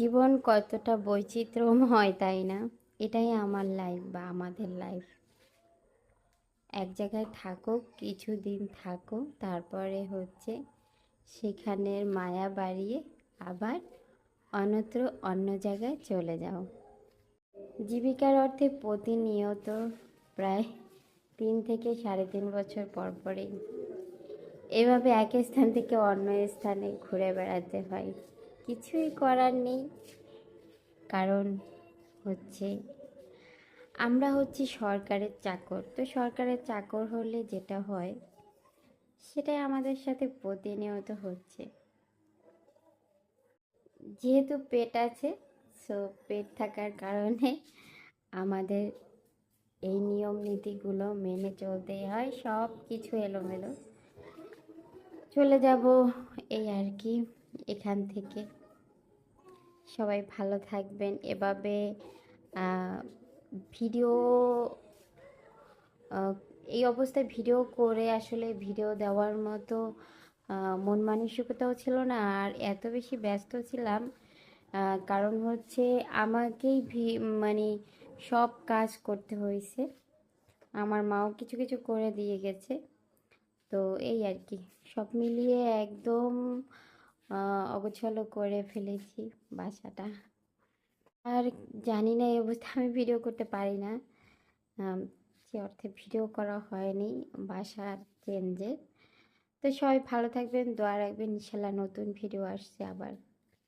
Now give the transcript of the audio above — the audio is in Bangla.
জীবন কতটা বৈচিত্র্যময় তাই না? এটাই আমার লাইফ বা আমাদের লাইফ এক জায়গায় থাকো কিছুদিন থাকো তারপরে হচ্ছে সেখানের মায়া বাড়িয়ে আবার অন্যত্র অন্য জায়গায় চলে যাও। জীবিকার অর্থে প্রতিনিয়ত প্রায় তিন থেকে সাড়ে তিন বছর পর পরেই এভাবে এক স্থান থেকে অন্য স্থানে ঘুরে বেড়াতে হয়। কিছুই করার নেই। কারণ হচ্ছে আমরা হচ্ছি সরকারের চাকর। তো সরকারের চাকর হলে যেটা হয়, সেটাই আমাদের সাথে প্রতিনিয়ত হচ্ছে। যেহেতু পেট আছে সো পেট থাকার কারণে আমাদের এই নিয়ম নীতিগুলো মেনে চলতেই হয়, সব কিছু এলোমেলো। চলে যাব এই আর কি, এখান থেকে। সবাই ভালো থাকবেন। এভাবে ভিডিও এই অবস্থায় ভিডিও করে আসলে ভিডিও দেওয়ার মতো মন মানসিকতাও ছিল না। আর এত বেশি ব্যস্ত ছিলাম কারণ হচ্ছে আমাকেই মানে সব কাজ করতে হয়েছে। আমার মাও কিছু কিছু করে দিয়ে গেছে। তো এই আর কি, সব মিলিয়ে একদম অগোছালো করে ফেলেছি বাসাটা। আর জানি না, এই অবস্থা আমি ভিডিও করতে পারি না। সে অর্থে ভিডিও করা হয়নি বাসার চেঞ্জের তো সবাই ভালো থাকবেন, দোয়া রাখবেন, ইনশাল্লাহ নতুন ভিডিও আসছে আবার।